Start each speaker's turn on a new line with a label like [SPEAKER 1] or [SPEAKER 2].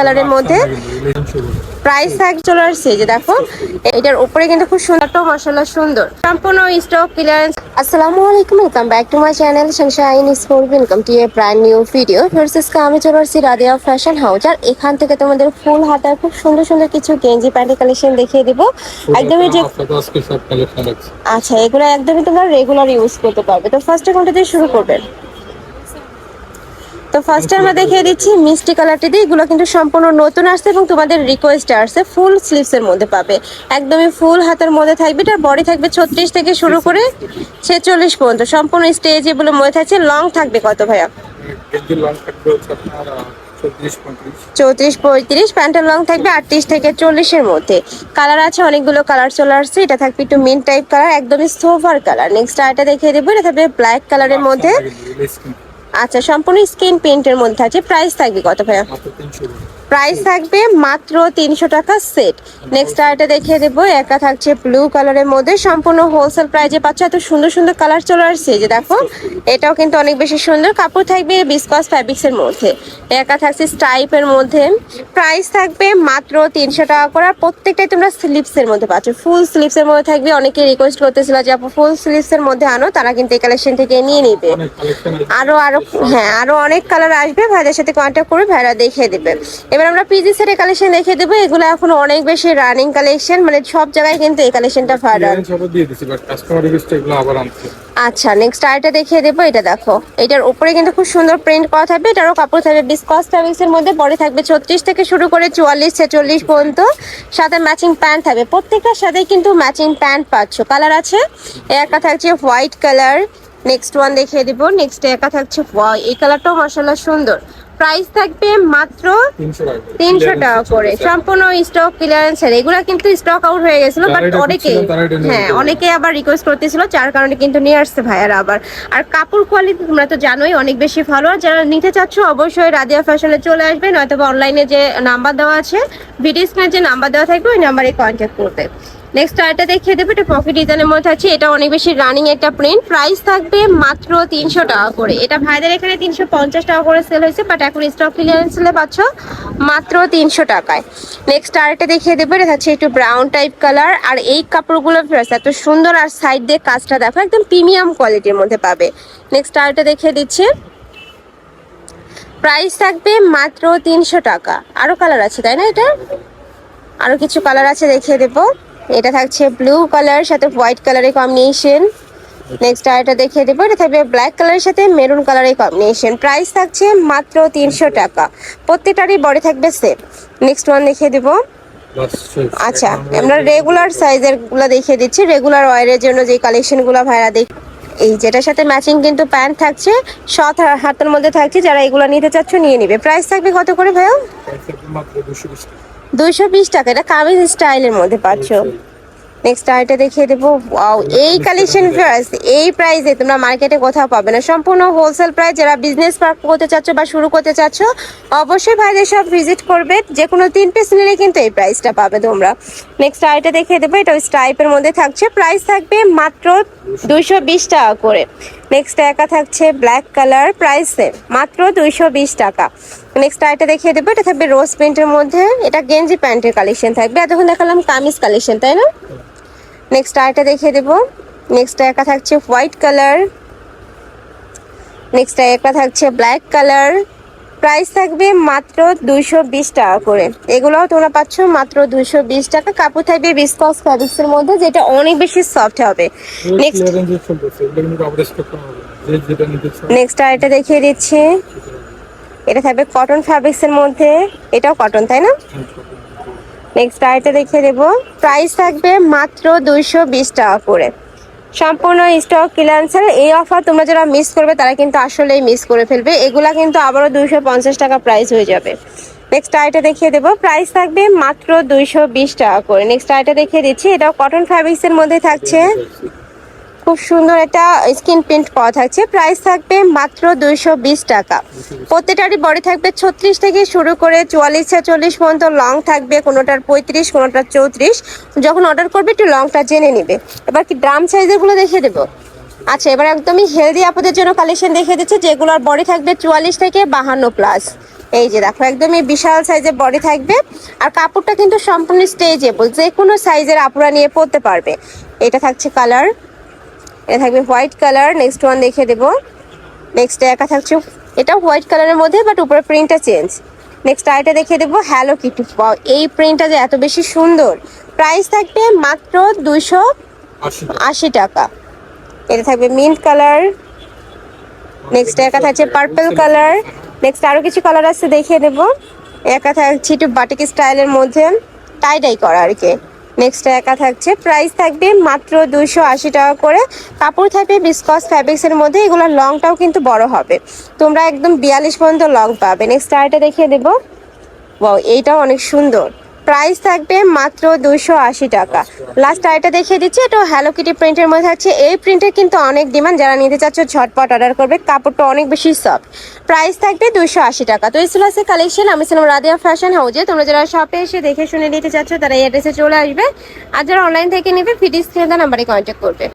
[SPEAKER 1] কালারের মধ্যে প্রাইস থাক চলে আসছে যে দেখো এটার উপরে কিন্তু খুব সুন্দর একটা মশলা সুন্দর। সম্পূর্ণ স্টক ক্লিয়ারেন্স আসসালামু আলাইকুম welcome back to my channel sunshine sport welcome to a brand new video versus আমি চলে আসছি রাদিয়া ফ্যাশন হাউস আর এখান থেকে তোমাদের ফুল হাতার খুব সুন্দর সুন্দর কিছু গেঞ্জি প্যান্টের কালেকশন দেখিয়ে দিব। একদমই যে আচ্ছা এগুলো একদমই তোমরা রেগুলার ইউজ করতে পারবে। তো ফার্স্টে কোনটা দিয়ে শুরু করবেন। তো ফার্স্টে আমরা দেখিয়ে দিচ্ছি মিষ্টি কালারটি দিয়ে এগুলো কিন্তু সম্পূর্ণ নতুন আসছে এবং তোমাদের রিকোয়েস্ট আসছে ফুল স্লিভসের মধ্যে পাবে। একদমই ফুল হাতের মধ্যে থাকবে এটা বডি থাকবে ছত্রিশ থেকে শুরু করে ছেচল্লিশ পর্যন্ত। সম্পূর্ণ স্টেজেবল মধ্যে থাকছে। লং থাকবে কত ভাইয়া?
[SPEAKER 2] চৌত্রিশ পঁয়ত্রিশ।
[SPEAKER 1] প্যান্টের লং থাকবে আটত্রিশ থেকে চল্লিশের মধ্যে। কালার আছে অনেকগুলো কালার চলে আসছে। এটা থাকবে একটু মিন টাইপ কালার একদমই সোভার কালার নেক্সট আরেকটা দেখিয়ে দেবো। এটা থাকবে ব্ল্যাক কালারের মধ্যে। আচ্ছা সম্পূর্ণ স্কিন প্রিন্টের মধ্যে আছে। প্রাইস থাকবে কত ভাইয়া? প্রাইস থাকবে মাত্র তিনশো টাকা সেট। নেক্সট আরেকটা দেখিয়ে দেবো। একা থাকছে ব্লু কালারের মধ্যে। সম্পূর্ণ হোলসেল প্রাইজে পাচ্ছ। এত সুন্দর সুন্দর কালার চলে আসছে যে দেখো। এটাও কিন্তু অনেক বেশি সুন্দর। কাপড় থাকবে বিসকস ফ্যাব্রিক্সের মধ্যে। একা থাকছে স্টাইপের মধ্যে। প্রাইস থাকবে মাত্র তিনশো টাকা করে। আর প্রত্যেকটাই তোমরা স্লিপসের মধ্যে পাচ্ছ। ফুল স্লিপসের মধ্যে থাকবে। অনেকে রিকোয়েস্ট করতেছিল যে আপু ফুল স্লিপসের মধ্যে আনো। তারা কিন্তু এই কালেকশন থেকে নিয়ে নিবে।
[SPEAKER 2] অনেক কালেকশন আছে।
[SPEAKER 1] আরও আরও হ্যাঁ আরও অনেক কালার আসবে। ভাইদের সাথে কন্ট্যাক্ট করে ভাইরা দেখিয়ে দেবে। এবার আমরা পিজি সেটের কালেকশন দেখিয়ে দেবো। এগুলো এখন অনেক বেশি রানিং কালেকশন মানে সব জায়গায় কিন্তু এই কালেকশনটা ভাইরাল আচ্ছা নেক্সট আরেকটা দেখিয়ে দেবো এটা দেখো। এটার উপরে কিন্তু খুব সুন্দর প্রিন্ট করা থাকবে এটারও কাপড় থাকবে বিসকস ফ্যাব্রিক্স এর মধ্যে পরে থাকবে ছত্রিশ থেকে শুরু করে চুয়াল্লিশ ছেচল্লিশ পর্যন্ত। সাথে ম্যাচিং প্যান্ট থাকবে প্রত্যেকটার সাথেই কিন্তু ম্যাচিং প্যান্ট পাচ্ছ। কালার আছে একটা থাকছে হোয়াইট কালার নেক্সট ওয়ান দেখিয়ে দিব নেক্সট একা থাকছে। এই কালারটাও মশালা সুন্দর। প্রাইস থাকবে মাত্র
[SPEAKER 2] তিনশো টাকা।
[SPEAKER 1] করে। সম্পূর্ণ স্টক ক্লিয়ারেন্স এগুলো কিন্তু স্টক আউট হয়ে গেছিল বাট
[SPEAKER 2] যারা এটা
[SPEAKER 1] অনেকে
[SPEAKER 2] খুঁজছিলেন তারা এটা নিয়ে
[SPEAKER 1] হ্যাঁ
[SPEAKER 2] নিতে পারেন।
[SPEAKER 1] অনেকে আবার রিকোয়েস্ট করতেছিল যার কারণে কিন্তু নিয়ে আসছে ভাইয়ারা আবার। আর কাপড় কোয়ালিটি তোমরা তো জানোই অনেক বেশি ভালো। আর যারা নিতে চাচ্ছ অবশ্যই রাদিয়া ফ্যাশনে চলে আসবে নয়তো অনলাইনে যে নাম্বার দেওয়া আছে ভিডিও স্ক্রিনে যে নাম্বার দেওয়া থাকবে ওই নাম্বারে কন্ট্যাক্ট করবে। নেক্সট আরেকটা দেখিয়ে দেবো, এটা পকেট ডিজাইনের মধ্যে আছে, এটা অনেক বেশি রানিং একটা প্রিন্ট প্রাইস থাকবে মাত্র তিনশো টাকা করে। এটা ভাইদের এখানে তিনশো পঞ্চাশ টাকা করে সেল হয়েছে বাট এখন স্টক ক্লিয়ারেন্স সেলে পাচ্ছ মাত্র তিনশো টাকায়। নেক্সট আরেকটা দেখিয়ে দেবো, এটা হচ্ছে একটু ব্রাউন টাইপ কালার আর এই কাপড়গুলো ফেরত এত সুন্দর আর সাইড দিয়ে কাজটা দেখো, একদম প্রিমিয়াম কোয়ালিটির মধ্যে পাবে। নেক্সট আরেকটা দেখিয়ে দিচ্ছি। প্রাইস থাকবে মাত্র তিনশো টাকা। আরও কালার আছে, তাই না এটা? আরও কিছু কালার আছে, দেখিয়ে দেবো। এটা থাকছে ব্লু কালার সাথে হোয়াইট কালারের কম্বিনেশন নেক্সট আর এটা দেখিয়ে দেবো, এটা থাকবে ব্ল্যাক কালারের সাথে মেরুন কালারের কম্বিনেশন প্রাইস থাকছে মাত্র তিনশো টাকা। প্রত্যেকটারই বডি থাকবে সেম নেক্সট ওয়ান দেখিয়ে দেবো। আচ্ছা আমরা রেগুলার সাইজেরগুলো দেখিয়ে দিচ্ছি। রেগুলার ওয়ারের জন্য যে কালেকশনগুলো ভাইরা দেখ এই যেটার সাথে ম্যাচিং কিন্তু প্যান্ট থাকছে, সৎ হাতের মধ্যে থাকছে, যারা এগুলো নিতে চাচ্ছ নিয়ে নিবে। প্রাইস থাকবে কত করে ভাইয়া?
[SPEAKER 2] দুশো
[SPEAKER 1] দুইশো বিশ টাকা। এটা কামিজ স্টাইলের মধ্যে পাচ্ছ। নেক্সট আরেকটা দেখিয়ে দেবো। ওয়াও এই কালেকশন প্রাইস এই প্রাইসে তোমরা মার্কেটে কোথাও পাবে না। সম্পূর্ণ হোলসেল প্রাইস যারা বিজনেস পার্ক করতে চাচ্ছ বা শুরু করতে চাচ্ছ, অবশ্যই ভাইদের সব ভিজিট করবে। যে কোনো তিন পিস নিলে কিন্তু এই প্রাইসটা পাবে তোমরা। নেক্সট আরেকটা দেখিয়ে দেবো। এটা স্টাইপের মধ্যে থাকছে। প্রাইস থাকবে মাত্র দুইশো বিশ টাকা করে। নেক্সট একা থাকছে ব্ল্যাক কালার প্রাইস মাত্র দুইশো বিশ টাকা। নেক্সট আরেকটা দেখিয়ে দেবো এটা থাকবে রোজ প্যান্টের মধ্যে। এটা গেঞ্জি প্যান্টের কালেকশন থাকবে। এতক্ষণ দেখালাম কামিজ কালেকশন তাই না? নেক্সট আরেকটা দেখিয়ে দেবো। নেক্সট একা থাকছে হোয়াইট কালার নেক্সট একটা থাকছে ব্ল্যাক কালার প্রাইস থাকবে মাত্র দুইশো বিশ টাকা করে। এগুলোও তোমরা পাচ্ছ মাত্র দুইশো বিশ টাকা। কাপড় থাকবে বিসকস ফ্যাব্রিক্সের মধ্যে যেটা অনেক বেশি সফট হবে। নেক্সট নেক্সট আরেকটা দেখিয়ে দিচ্ছি। এটা থাকবে কটন ফ্যাব্রিক্সের মধ্যে। এটাও কটন তাই না? নেক্সট আরেকটা দেখিয়ে দেবো। প্রাইস থাকবে মাত্র দুইশো বিশ টাকা করে। সম্পূর্ণ স্টক ক্লিয়ারেন্সের এই অফার তোমরা যারা মিস করবে, তারা কিন্তু আসলেই মিস করে ফেলবে। এগুলা কিন্তু আবারও দুইশো পঞ্চাশ টাকা প্রাইস হয়ে যাবে। নেক্সট আইটা দেখিয়ে দেবো। প্রাইস থাকবে মাত্র দুইশো বিশ টাকা করে। নেক্সট আইটা দেখিয়ে দিচ্ছি। এটাও কটন ফ্যাব্রিক্সের মধ্যে থাকছে। খুব সুন্দর একটা স্কিন প্রিন্ট পাওয়া থাকছে। প্রাইস থাকবে মাত্র দুইশো বিশ টাকা। প্রত্যেকটারই বডি থাকবে ছত্রিশ থেকে শুরু করে চুয়াল্লিশ, ছেচল্লিশ পর্যন্ত লং থাকবে, কোনোটার পঁয়ত্রিশ, কোনোটার চৌত্রিশ। যখন অর্ডার করবে, একটু লংটা জেনে নিবে। এবার কি ড্রাম সাইজেরগুলো দেখিয়ে দেবো? আচ্ছা এবার একদমই হেলদি আপদের জন্য কালেকশন দেখিয়ে দিচ্ছে, যেগুলোর বডি থাকবে চুয়াল্লিশ থেকে বাহান্ন প্লাস এই যে দেখো, একদমই বিশাল সাইজের বডি থাকবে। আর কাপড়টা কিন্তু সম্পূর্ণ স্টেজেবল যে কোনো সাইজের আপুরা নিয়ে পরতে পারবে। এটা থাকছে কালার এটা থাকবে হোয়াইট কালার নেক্সট ওয়ান দেখে দেবো। নেক্সট একা থাকছে এটা হোয়াইট কালারের মধ্যে বাট উপরে প্রিন্টটা চেঞ্জ নেক্সট আরেকটা দেখিয়ে দেবো হ্যালো কিটি এই প্রিন্টটা যে এত বেশি সুন্দর। প্রাইস থাকবে মাত্র দুশো
[SPEAKER 2] আশি
[SPEAKER 1] টাকা। এটা থাকবে মিন্ট কালার নেক্সট একা থাকছে পার্পল কালার নেক্সট আরও কিছু কালার আছে দেখিয়ে দেবো। একা থাকছে একটু বাটিক স্টাইলের মধ্যে। টাই ডাই করা আর কি। নেক্সট একা থাকছে। প্রাইস থাকবে মাত্র দুশো আশি টাকা করে। কাপড় থাকবে বিসকস ফ্যাব্রিক্সের মধ্যে। এগুলোর লংটাও কিন্তু বড় হবে। তোমরা একদম বিয়াল্লিশ পর্যন্ত লং পাবে। নেক্সট আয়টা দেখিয়ে দেবো। ওয়াও এইটাও অনেক সুন্দর। প্রাইস থাকবে মাত্র দুশো আশি টাকা। লাস্ট আইটা দেখিয়ে দিচ্ছি, এটা হ্যালো কিটি প্রিন্টের মধ্যে আছে। এই প্রিন্টের কিন্তু অনেক ডিমান্ড যারা নিতে চাচ্ছ ঝটপট অর্ডার করবে, কাপড়টা অনেক বেশি সফট প্রাইস থাকবে দুশো আশি টাকা। তো এই আছে কালেকশন আমি ছিলাম রাদিয়া ফ্যাশন হাউজে তোমরা যারা শপে এসে দেখে শুনে নিতে চাচ্ছ, তারা এই অ্যাড্রেসে চলে আসবে। আর যারা অনলাইন থেকে নেবে ফিটিস নাম্বারে কন্ট্যাক্ট করবে।